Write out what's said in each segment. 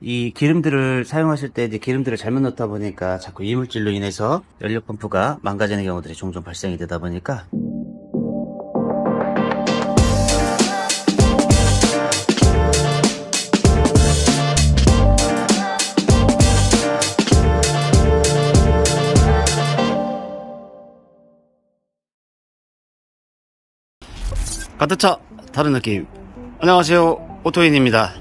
이 기름들을 사용하실 때 이제 기름들을 잘못 넣다 보니까 자꾸 이물질로 인해서 연료 펌프가 망가지는 경우들이 종종 발생이 되다 보니까. 가득차 다른 느낌. 안녕하세요. 오토인입니다.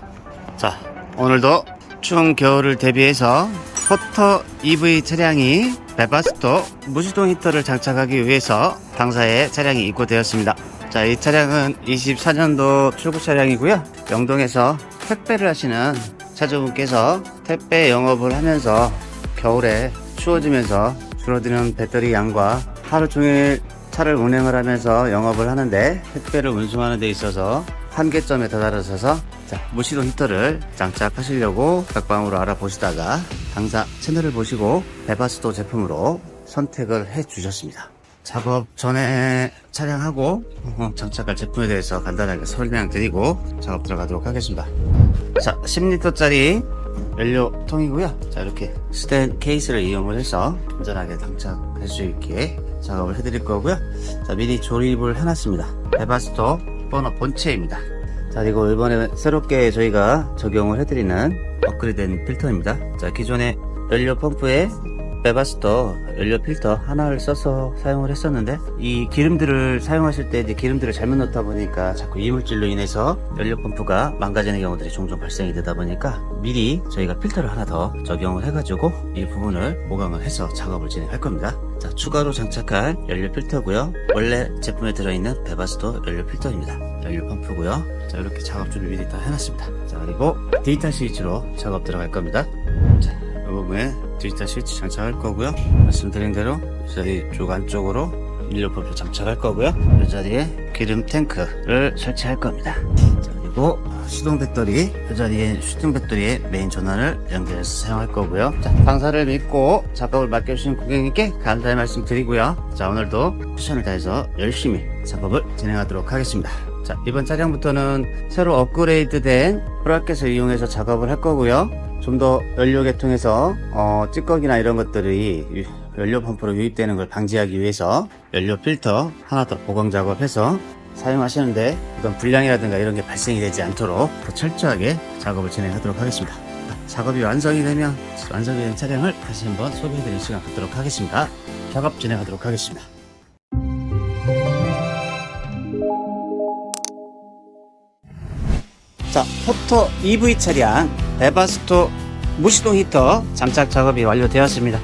자 오늘도 추운 겨울을 대비해서 포터 EV 차량이 베바스토 무시동 히터를 장착하기 위해서 당사에 차량이 입고되었습니다. 자 이 차량은 24년도 출고 차량이고요. 영동에서 택배를 하시는 차주분께서 택배 영업을 하면서 겨울에 추워지면서 줄어드는 배터리 양과 하루 종일 차를 운행을 하면서 영업을 하는데 택배를 운송하는 데 있어서 한계점에 다다르셔서 자, 무시동 히터를 장착하시려고 각방으로 알아보시다가 당사 채널을 보시고 베바스도 제품으로 선택을 해 주셨습니다. 작업 전에 차량하고 어, 장착할 제품에 대해서 간단하게 설명 드리고 작업 들어가도록 하겠습니다. 자, 10리터짜리 연료통이고요. 자, 이렇게 스텐 케이스를 이용을 해서 안전하게 장착할 수 있게 작업을 해드릴 거고요. 자, 미리 조립을 해놨습니다. 베바스토 버너 본체입니다. 자, 그리고 이번에 새롭게 저희가 적용을 해드리는 업그레이드된 필터입니다. 자, 기존의 연료 펌프에 베바스터 연료 필터 하나를 써서 사용을 했었는데 이 기름들을 사용하실 때 이제 기름들을 잘못 넣다 보니까 자꾸 이물질로 인해서 연료 펌프가 망가지는 경우들이 종종 발생이 되다 보니까 미리 저희가 필터를 하나 더 적용을 해가지고 이 부분을 보강을 해서 작업을 진행할 겁니다. 자 추가로 장착할 연료 필터고요. 원래 제품에 들어있는 베바스도 연료 필터입니다. 연료 펌프고요. 자 이렇게 작업 준비 미리 다 해놨습니다. 자 그리고 디지털 스위치로 작업 들어갈 겁니다. 자, 이 부분에 디지털 스위치 장착할 거고요. 말씀드린 대로 이 자리 쪽 안쪽으로 펌프 장착할 거고요. 이 자리에 기름 탱크를 설치할 겁니다. 자, 그리고 수동 배터리, 이 자리에 수동 배터리에 메인 전원을 연결해서 사용할 거고요. 자, 당사를 믿고 작업을 맡겨주신 고객님께 감사의 말씀 드리고요. 자, 오늘도 최선을 다해서 열심히 작업을 진행하도록 하겠습니다. 자, 이번 차량부터는 새로 업그레이드된 브라켓을 이용해서 작업을 할 거고요. 좀 더 연료 계통에서 어, 찌꺼기나 이런 것들이 유- 연료 펌프로 유입되는 걸 방지하기 위해서 연료 필터 하나 더 보강 작업해서 사용하시는데 어떤 불량이라든가 이런 게 발생이 되지 않도록 더 철저하게 작업을 진행하도록 하겠습니다. 작업이 완성이 되면 완성이 된 차량을 다시 한번 소개해드리는 시간 갖도록 하겠습니다. 작업 진행하도록 하겠습니다. 자, 포터 EV 차량 에바스토 무시동 히터 장착 작업이 완료되었습니다.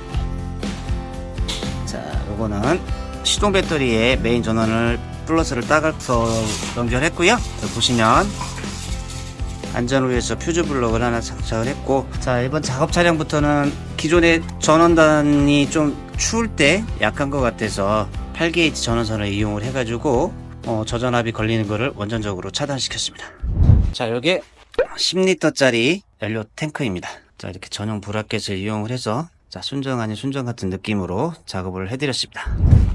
자, 요거는 시동 배터리에 메인 전원을 플러스를 따가서 연결했고요. 보시면 안전을 위해서 퓨즈 블럭을 하나 장착을 했고 자 이번 작업 차량부터는 기존의 전원단이 좀 추울 때 약한 것 같아서 8게이지 전원선을 이용을 해가지고 어, 저전압이 걸리는 것을 원전적으로 차단시켰습니다 자 여기 10리터짜리 연료 탱크입니다. 자 이렇게 전용 브라켓을 이용을 해서 자 순정 아닌 순정 같은 느낌으로 작업을 해드렸습니다.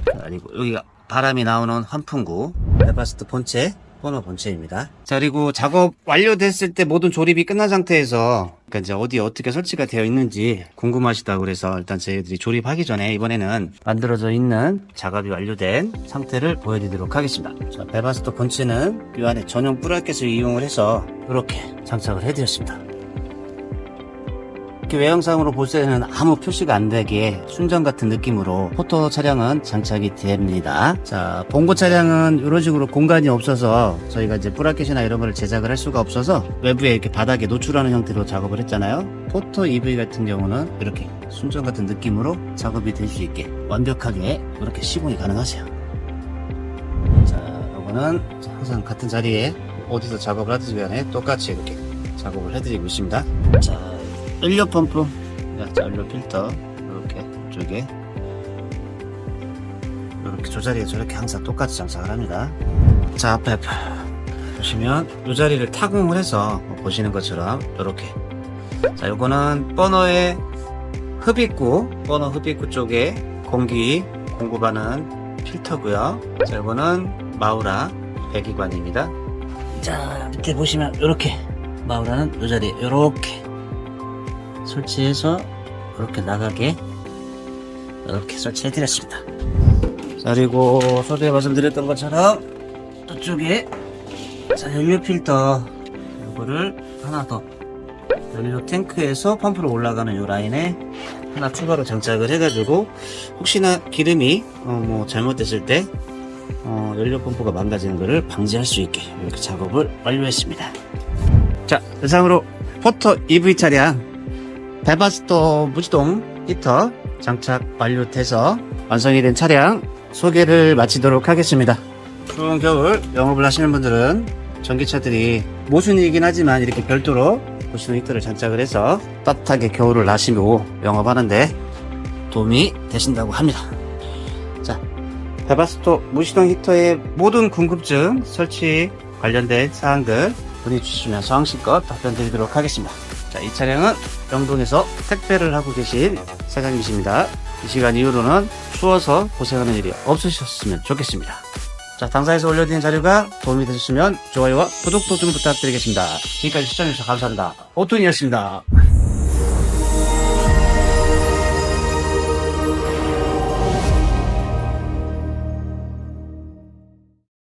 자, 그리고 여기가 바람이 나오는 환풍구 에바스트 본체 코너 본체입니다. 자 그리고 작업 완료됐을 때 모든 조립이 끝난 상태에서 그러니까 이제 어디 어떻게 설치가 되어 있는지 궁금하시다고 그래서 일단 저희들이 조립하기 전에 이번에는 만들어져 있는 작업이 완료된 상태를 보여드리도록 하겠습니다. 자 베바스토 본체는 이 안에 전용 브라켓을 이용을 해서 이렇게 장착을 해드렸습니다. 이렇게 외형상으로 볼 때는 아무 표시가 안 되게 순정 같은 느낌으로 포토 차량은 장착이 됩니다. 자, 본고 차량은 이런 식으로 공간이 없어서 저희가 이제 브라켓이나 이런 걸 제작을 할 수가 없어서 외부에 이렇게 바닥에 노출하는 형태로 작업을 했잖아요. 포토 EV 같은 경우는 이렇게 순정 같은 느낌으로 작업이 될 수 있게 완벽하게 이렇게 시공이 가능하세요. 자, 요거는 항상 같은 자리에 어디서 작업을 하든지 간에 똑같이 이렇게 작업을 해드리고 있습니다. 자, 연료 펌프, 자, 연료 필터, 이렇게 쪽에 이렇게 조자리에 저렇게 항상 똑같이 장착을 합니다. 자, 앞에 보시면 이 자리를 타공을 해서 보시는 것처럼 이렇게 자, 요거는 버너의 흡입구, 버너 흡입구 쪽에 공기 공급하는 필터고요. 자, 요거는 마우라 배기관입니다. 자, 밑에 보시면 이렇게 마우라는 이 자리에 이렇게 설치해서 이렇게 나가게 이렇게 설치해 드렸습니다. 자, 그리고 소두에 말씀드렸던 것처럼 저쪽에 자, 연료 필터 이거를 하나 더 연료 탱크에서 펌프로 올라가는 요 라인에 하나 추가로 장착을 해가지고 혹시나 기름이 어, 뭐 잘못됐을 때 어, 연료 펌프가 망가지는 것을 방지할 수 있게 이렇게 작업을 완료했습니다. 자, 이상으로 포터 EV 차량 베바스토 무지동 히터 장착 완료돼서 완성이 된 차량 소개를 마치도록 하겠습니다. 추운 겨울 영업을 하시는 분들은 전기차들이 모순이긴 하지만 이렇게 별도로 보시는 히터를 장착을 해서 따뜻하게 겨울을 나시고 영업하는데 도움이 되신다고 합니다. 자, 베바스토 무시동 히터의 모든 궁금증 설치 관련된 사항들 문의 주시면 상식껏 답변 드리도록 하겠습니다. 자, 이 차량은 영동에서 택배를 하고 계신 사장님이십니다. 이 시간 이후로는 추워서 고생하는 일이 없으셨으면 좋겠습니다. 자, 당사에서 올려드린 자료가 도움이 되셨으면 좋아요와 구독도 좀 부탁드리겠습니다. 지금까지 시청해주셔서 감사합니다. 오토니였습니다.